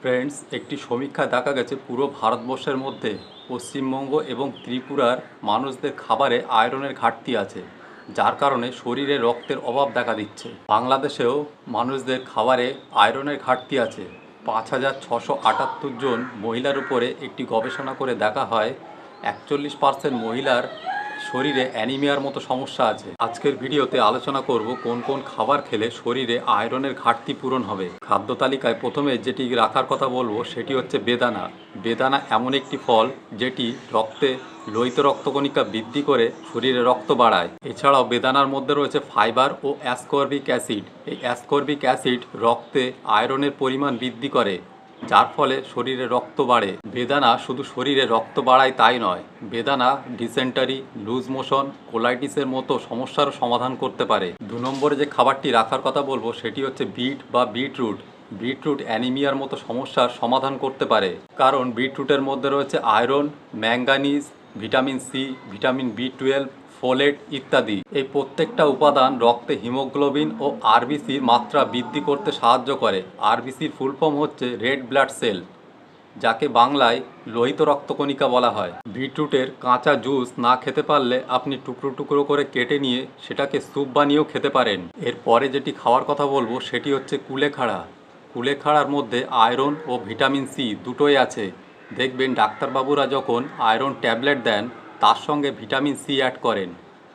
Friends একটি সমীক্ষায় দেখা গেছে পুরো ভারতবর্ষের মধ্যে পশ্চিমবঙ্গ এবং ত্রিপুরার মানুষদের খাবারে আয়রনের ঘাটতি আছে, যার কারণে শরীরে রক্তের অভাব দেখা দিচ্ছে। বাংলাদেশেও মানুষদের খাবারে আয়রনের ঘাটতি আছে। পাঁচ হাজার ছশো আটাত্তর জন মহিলার উপরে একটি গবেষণা করে দেখা হয়, একচল্লিশ পার্সেন্ট মহিলার শরীরে অ্যানিমিয়ার মতো সমস্যা আছে। আজকের ভিডিওতে আলোচনা করব কোন কোন খাবার খেলে শরীরে আয়রনের ঘাটতি পূরণ হবে। খাদ্য তালিকায় প্রথমে যেটি রাখার কথা বলব সেটি হচ্ছে বেদানা। বেদানা এমন একটি ফল যেটি রক্তে, লোহিত রক্তকণিকা বৃদ্ধি করে শরীরে রক্ত বাড়ায়। এছাড়াও বেদানার মধ্যে রয়েছে ফাইবার ও অ্যাসকর্বিক অ্যাসিড। এই অ্যাসকর্বিক অ্যাসিড রক্তে আয়রনের পরিমাণ বৃদ্ধি করে। যার ফলে শরীরে রক্ত বাড়ে। বেদানা শুধু শরীরে রক্ত বাড়ায় তাই নয়, বেদানা ডিসেন্টারি লুজ মোশন কোলাইটিসের মতো সমস্যারও সমাধান করতে পারে। দু নম্বরে যে খাবারটি রাখার কথা বলব, সেটি হচ্ছে বিট বা বিটরুট। বিটরুট অ্যানিমিয়ার মতো সমস্যার সমাধান করতে পারে। কারণ বিটরুটের মধ্যে রয়েছে iron, manganese, vitamin C, vitamin B twelve folate ইত্যাদি। এই প্রত্যেকটা উপাদান রক্তে হিমোগ্লোবিন ও আরবিসির মাত্রা বৃদ্ধি করতে সাহায্য করে। আরবিসির ফুল ফর্ম হচ্ছে রেড ব্লাড সেল, যাকে বাংলায় লোহিত রক্তকণিকা বলা হয়। বিটরুটের কাঁচা জুস না খেতে পারলে আপনি টুকরো টুকরো করে কেটে নিয়ে সেটাকে স্যুপ বানিয়েও খেতে পারেন। এরপরে যেটি খাওয়ার কথা বলব, সেটি হচ্ছে কুলেখাড়া। কুলেখাড়ার মধ্যে আয়রন ও ভিটামিন সি দুটোই আছে। দেখবেন ডাক্তারবাবুরা যখন আয়রন ট্যাবলেট দেন তার সঙ্গে ভিটামিন সি অ্যাড করেন,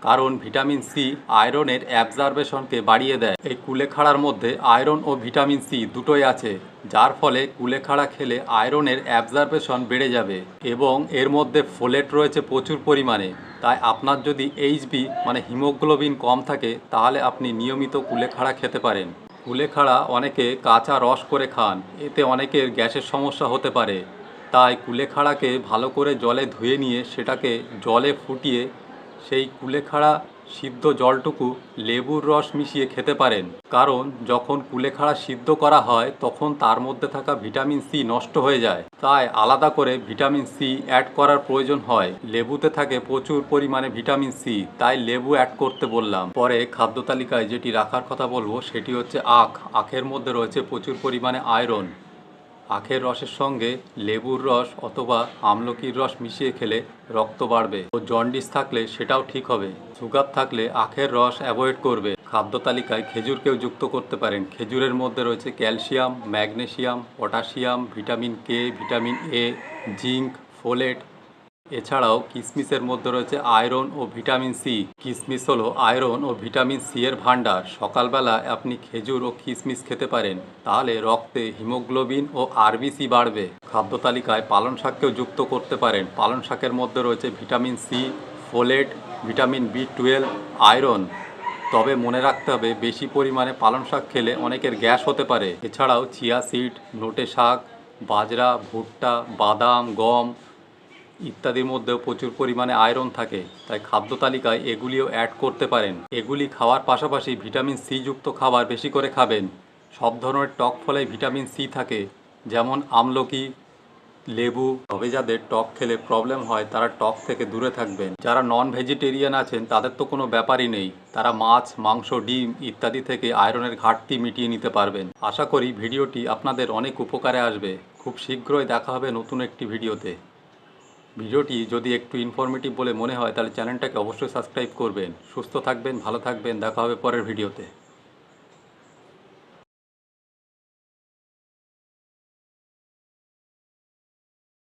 কারণ ভিটামিন সি আয়রনের অ্যাবজারভেশনকে বাড়িয়ে দেয়। এই কুলেখাড়ার মধ্যে আয়রন ও ভিটামিন সি দুটোই আছে, যার ফলে কুলেখাড়া খেলে আয়রনের অ্যাবজারভেশন বেড়ে যাবে এবং এর মধ্যে ফোলেট রয়েছে প্রচুর পরিমাণে। তাই আপনার যদি এইচবি মানে হিমোগ্লোবিন কম থাকে, তাহলে আপনি নিয়মিত কুলেখাড়া খেতে পারেন। কুলেখাড়া অনেকে কাঁচা রস করে খান, এতে অনেকের গ্যাসের সমস্যা হতে পারে। তাই কুলেখাড়াকে ভালো করে জলে ধুয়ে নিয়ে সেটাকে জলে ফুটিয়ে সেই কুলেখাড়া সিদ্ধ জলটুকু লেবুর রস মিশিয়ে খেতে পারেন। কারণ যখন কুলেখাড়া সিদ্ধ করা হয়, তখন তার মধ্যে থাকা ভিটামিন সি নষ্ট হয়ে যায়। তাই আলাদা করে ভিটামিন সি অ্যাড করার প্রয়োজন হয়। লেবুতে থাকে প্রচুর পরিমাণে ভিটামিন সি, তাই লেবু অ্যাড করতে বললাম। পরে খাদ্য তালিকায় যেটি রাখার কথা বলব, সেটি হচ্ছে আখ। আখের মধ্যে রয়েছে প্রচুর পরিমাণে আয়রন। আখের রসের সঙ্গে লেবুর রস অথবা আমলকির রস মিশিয়ে খেলে রক্ত বাড়বে ও জন্ডিস থাকলে সেটাও ঠিক হবে। সুগার থাকলে আখের রস অ্যাভয়েড করবে। খাদ্য তালিকায় খেজুরকেও যুক্ত করতে পারেন। খেজুরের মধ্যে রয়েছে calcium magnesium potassium, vitamin K, vitamin A, zinc, folate এছাড়াও কিশমিশের মধ্যে রয়েছে আয়রন ও ভিটামিন সি। কিশমিশ হলো আয়রন ও ভিটামিন সি এর ভান্ডার সকালবেলা আপনি খেজুর ও কিশমিশ খেতে পারেন। তাহলে রক্তে হিমোগ্লোবিন ও আরবিসি বাড়বে। খাদ্য তালিকায় পালং শাককেও যুক্ত করতে পারেন। পালং শাকের মধ্যে রয়েছে vitamin C, folate, vitamin B twelve, iron. তবে মনে রাখতে হবে, বেশি পরিমাণে পালং শাক খেলে অনেকের গ্যাস হতে পারে। এছাড়াও চিয়া সিড, নোটে শাক, বাজরা, ভুট্টা, বাদাম, গম ইত্যাদির মধ্যেও প্রচুর পরিমাণে আয়রন থাকে, তাই খাদ্য তালিকায় এগুলিও অ্যাড করতে পারেন। এগুলি খাওয়ার পাশাপাশি ভিটামিন সি যুক্ত খাবার বেশি করে খাবেন। সব ধরনের টক ফলে ভিটামিন সি থাকে, যেমন আমলকি, লেবু। তবে যাদের টক খেলে প্রবলেম হয়, তারা টক থেকে দূরে থাকবেন। যারা নন ভেজিটেরিয়ান আছেন, তাদের তো কোনো ব্যাপারই নেই। তারা মাছ, মাংস, ডিম ইত্যাদি থেকে আয়রনের ঘাটতি মিটিয়ে নিতে পারবেন। আশা করি ভিডিওটি আপনাদের অনেক উপকারে আসবে। খুব শীঘ্রই দেখা হবে নতুন একটি ভিডিওতে। ভিডিওটি যদি একটু ইনফরমেটিভ বলে মনে হয়, তাহলে চ্যানেলটাকে অবশ্যই সাবস্ক্রাইব করবেন। সুস্থ থাকবেন, ভালো থাকবেন, দেখা হবে পরের ভিডিওতে।